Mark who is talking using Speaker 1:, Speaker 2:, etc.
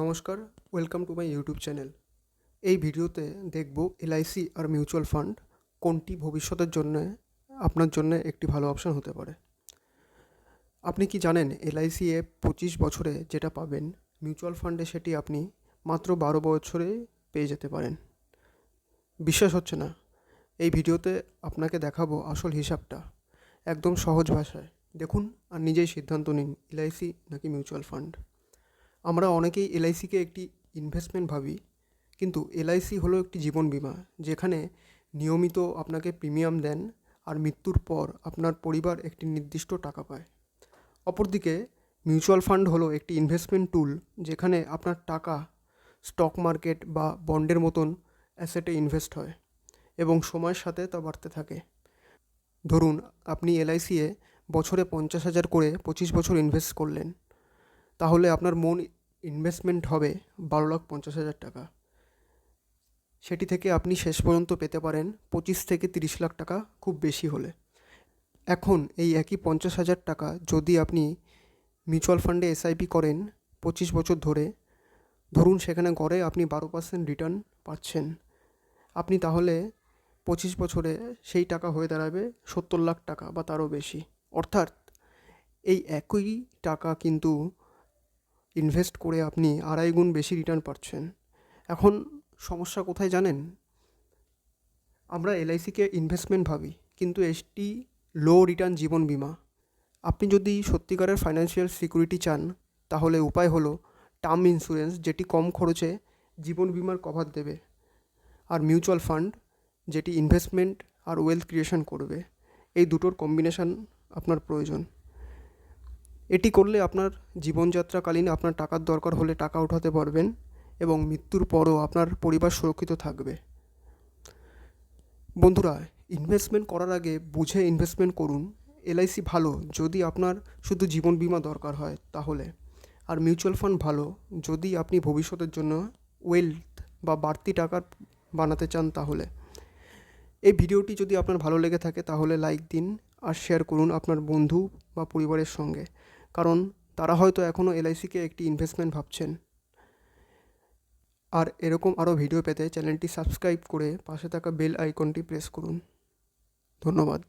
Speaker 1: নমস্কার welcome to my YouTube channel এই ভিডিওতে দেখব এলআইসি আর মিউচুয়াল ফান্ড কোনটি ভবিষ্যতের জন্য, আপনার জন্য একটি ভালো অপশন হতে পারে। আপনি কি জানেন এলআইসি এ পঁচিশ বছরে যেটা পাবেন মিউচুয়াল ফান্ডে সেটি আপনি মাত্র বারো বছরে পেয়ে যেতে পারেন। বিশ্বাস হচ্ছে না। এই ভিডিওতে আপনাকে দেখাবো আসল হিসাবটা, একদম সহজ ভাষায়। দেখুন আর নিজেই সিদ্ধান্ত নিন এলআইসি নাকি মিউচুয়াল ফান্ড আমরা অনেকেই এলআইসিকে একটি ইনভেস্টমেন্ট ভাবি, কিন্তু এলআইসি হলো একটি জীবন বীমা, যেখানে নিয়মিত আপনাকে প্রিমিয়াম দেন আর মৃত্যুর পর আপনার পরিবার একটি নির্দিষ্ট টাকা পায়। অপরদিকে মিউচুয়াল ফান্ড হলো একটি ইনভেস্টমেন্ট টুল যেখানে আপনার টাকা স্টক মার্কেট বা বন্ডের মতন অ্যাসেটে ইনভেস্ট হয় এবং সময়ের সাথে তা বাড়তে থাকে। ধরুন, আপনি এলআইসিয়ে বছরে পঞ্চাশ হাজার করে পঁচিশ বছর ইনভেস্ট করলেন। তাহলে আপনার মূল ইনভেস্টমেন্ট হবে বারো লাখ পঞ্চাশ হাজার টাকা। সেটি থেকে আপনি শেষ পর্যন্ত পেতে পারেন পঁচিশ থেকে তিরিশ লাখ টাকা খুব বেশি হলে। এখন এই একই পঞ্চাশ হাজার টাকা যদি আপনি মিউচুয়াল ফান্ডে এসআইপি করেন পঁচিশ বছর ধরে, ধরুন সেখানে গড়ে আপনি বারো পার্সেন্ট রিটার্ন পাচ্ছেন। আপনি তাহলে পঁচিশ বছরে সেই টাকা হয়ে দাঁড়াবে সত্তর লাখ টাকা বা তারও বেশি। অর্থাৎ এই একই টাকা কিন্তু ইনভেস্ট করে আপনি আড়াই গুণ বেশি রিটার্ন পাচ্ছেন। এখন সমস্যা কোথায় জানেন? আমরা এলআইসিকে ইনভেস্টমেন্ট ভাবি, কিন্তু এসটি লো রিটার্ন জীবন বিমা। আপনি যদি সত্যিকারের ফাইন্যান্সিয়াল সিকিউরিটি চান, তাহলে উপায় হলো টার্ম ইন্স্যুরেন্স যেটি কম খরচে জীবন বিমার কভার দেবে, আর মিউচুয়াল ফান্ড যেটি ইনভেস্টমেন্ট আর ওয়েলথ ক্রিয়েশন করবে। এই দুটোর কম্বিনেশন আপনার প্রয়োজন। এটি করলে আপনার জীবনযাত্রাকালীন আপনার টাকার দরকার হলে টাকা উঠাতে পারবেন এবং মৃত্যুর পরও আপনার পরিবার সুরক্ষিত থাকবে। বন্ধুরা ইনভেস্টমেন্ট করার আগে বুঝে ইনভেস্টমেন্ট করুন। এলআইসি ভালো, যদি আপনার শুধু জীবন বীমা দরকার হয় তাহলে। আর মিউচুয়াল ফান্ড ভালো, যদি আপনি ভবিষ্যতের জন্য ওয়েলথ বা বাড়তি টাকা বানাতে চান তাহলে। এই ভিডিওটি যদি আপনার ভালো লেগে থাকে তাহলে লাইক দিন আর শেয়ার করুন আপনার বন্ধু বা পরিবারের সঙ্গে। কারণ তারা হয়তো এখনও এলআইসিকে একটি ইনভেস্টমেন্ট ভাবছেন। আর এরকম আরও ভিডিও পেতে চ্যানেলটি সাবস্ক্রাইব করে পাশে থাকা বেল আইকনটি প্রেস করুন। ধন্যবাদ।